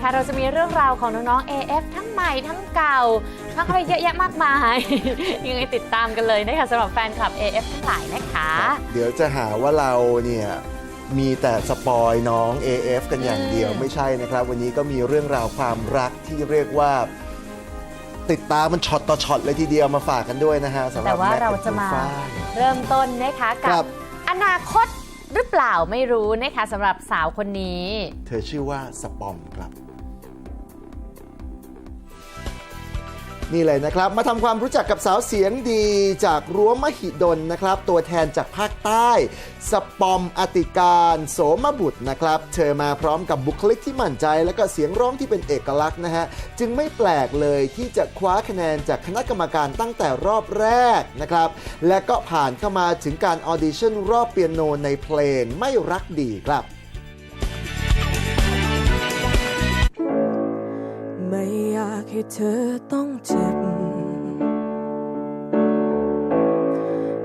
นะคะ เราจะมีเรื่องราวของน้องๆ AF ทั้งใหม่ทั้งเก่า ทั้งอะไรเยอะแยะมากมาย ยังไงติดตามกันเลยนะคะสำหรับแฟนคลับ AF ทั้งหลายนะคะ เดี๋ยวจะหาว่าเราเนี่ยมีแต่สปอยน้อง AF กันอย่างเดียวอืมไม่ใช่นะครับ วันนี้ก็มีเรื่องราวความรักที่เรียกว่า ติดตามมันช็อตต่อช็อตเลยทีเดียวมาฝากกันด้วยนะฮะสำหรัแต่บว่าแม็กเรากับจะมาคุณฝ้ายเริ่มต้นนะคะคกัรับบอนาคตหรือเปล่าไม่รู้นะคะสำหรับสาวคนนี้ เธอชื่อว่าสปอมครับ นี่เลยนะครับ มาทำความรู้จักกับสาวเสียงดีจากรั้วมหิดลนะครับ ตัวแทนจากภาคใต้ สปอมอติการโสมบุตรนะครับ เธอมาพร้อมกับบุคลิกที่มั่นใจ และก็เสียงร้องที่เป็นเอกลักษณ์นะฮะ จึงไม่แปลกเลยที่จะคว้าคะแนนจากคณะกรรมการตั้งแต่รอบแรกนะครับ และก็ผ่านเข้ามาถึงการออดิชั่นรอบเปียโนในเพลงไม่รักดีครับ ไม่อยากให้เธอต้องเจ็บ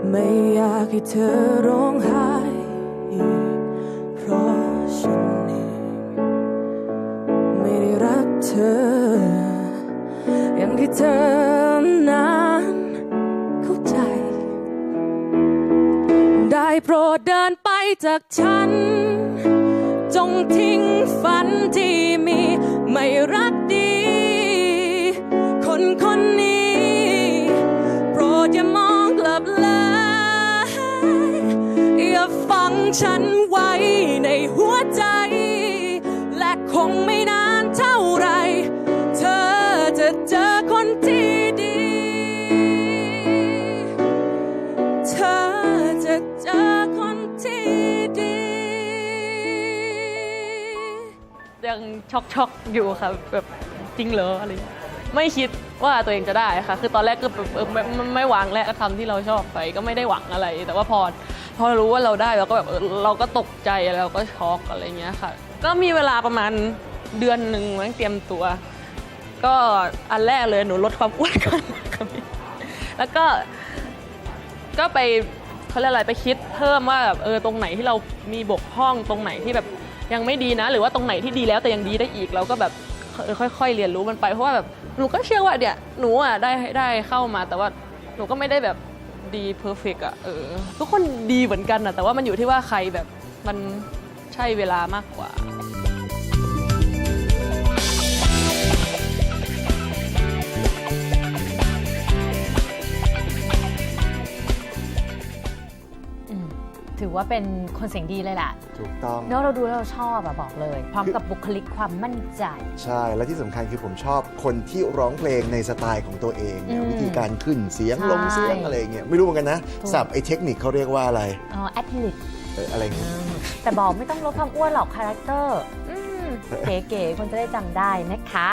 ไม่อยากให้เธอร้องไห้เพราะฉันเองไม่ได้รักเธอ อย่างที่เธอนั้นเข้าใจ ได้โปรดเดินไปจากฉัน จงทิ้งฝันที่มีไม่รัก ฉันไว้ในหัวใจ และคงไม่นานเท่าไร เธอจะเจอคนที่ดี เธอจะเจอคนที่ดี ยังช็อกช็อกๆอยู่ค่ะแบบจริงเหรออะไรอย่างเงี้ยไม่คิดว่าตัวเองจะได้ค่ะ คือตอนแรกก็แบบเออไม่ไม่ไม่หวังและทำที่เราชอบไปก็ไม่ได้หวังอะไร แต่ว่าพอ พอรู้ว่าเราได้เราก็แบบเราก็ตกใจเราก็ช็อกอะไรเงี้ยค่ะ ก็มีเวลาประมาณเดือนหนึ่งมั้งเตรียมตัว ก็อันแรกเลยหนูลดความอ้วนก่อนแล้วก็ก็ไปเขาเรียกอะไรไปคิดเพิ่มว่าแบบเออตรงไหนที่เรามีบกพร่องตรงไหนที่แบบยังไม่ดีนะ หรือว่าตรงไหนที่ดีแล้วแต่ยังดีได้อีกเราก็แบบค่อย ๆ เรียนรู้มันไปเพราะว่าแบบหนูก็เชื่อว่าเดี๋ยวหนูอะได้ได้เข้ามาแต่ว่าหนูก็ไม่ได้แบบ ดีเพอร์เฟกอะเออทุกคนดีเหมือนกันอะแต่ว่ามันอยู่ที่ว่าใครแบบมันใช่เวลามากกว่า ถือว่าเป็นคนเสียงดีเลยล่ะถูกต้อง เนอะเราดูแล้วเราชอบอะบอกเลย พร้อมกับบุคลิกความมั่นใจ ใช่ และที่สำคัญคือผมชอบคนที่ร้องเพลงในสไตล์ของตัวเองเนี่ยอืมวิธีการขึ้นเสียงใช่ลงเสียงอะไรอย่างเงี้ยไม่รู้เหมือนกันนะถูก สับไอ้เทคนิคเขาเรียกว่าอะไรอ๋อแอดลิกเอออะไรเงี้ยแต่บอกไม่ต้องลดความอ้วนหรอกคาแรคเตอร์อืมเก๋ๆคนจะได้จำได้นะคะ